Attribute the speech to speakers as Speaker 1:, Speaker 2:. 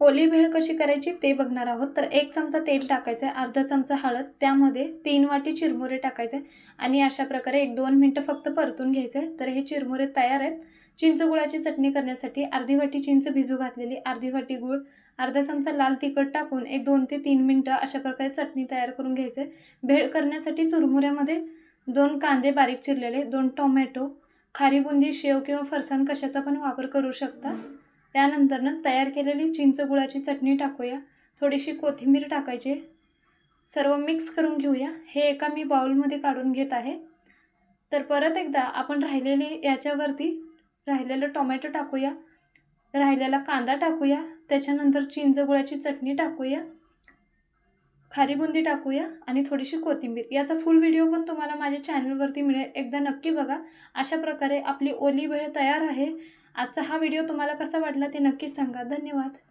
Speaker 1: ओली भेळ कशी करायची ते बघणार आहोत. तर एक चमचा तेल टाकायचं आहे अर्धा चमचा हळद त्यामध्ये तीन वाटी चिरमुरे टाकायचे आणि अशा प्रकारे एक दोन मिनटं फक्त परतून घ्यायचं. आहे तर हे चिरमुरे तयार आहेत. चिंच गुळाची चटणी करण्यासाठी अर्धी वाटी चिंच भिजू घातलेली अर्धी वाटी गूळ अर्धा चमचा लाल तिखट टाकून एक दोन ते तीन मिनटं अशा प्रकारे चटणी तयार करून घ्यायचं. आहे भेळ करण्यासाठी चुरमुऱ्यामध्ये दोन कांदे बारीक चिरलेले दोन टोमॅटो खारी बुंदी शेव किंवा फरसाण कशाचा पण वापर करू शकता. त्यानंतरनं तयार केलेली चिंच गुळाची चटणी टाकूया. थोडीशी कोथिंबीर टाकायची. सर्व मिक्स करून घेऊया. हे एका मी बाउलमध्ये काढून घेत आहे. तर परत एकदा आपण राहिलेली याच्यावरती राहिलेलं टोमॅटो टाकूया. राहिलेला कांदा टाकूया. त्याच्यानंतर चिंच गुळाची चटणी टाकूया. खारी बुंदी टाकूया आणि थोडीशी कोथिंबीर. याचा फुल व्हिडिओ पण तुम्हाला माझ्या चॅनलवरती मिळेल. एकदा नक्की बघा. अशा प्रकारे आपली ओली भेळ तयार आहे. आजचा हा व्हिडिओ तुम्हाला कसा वाटला ते नक्की सांगा. धन्यवाद.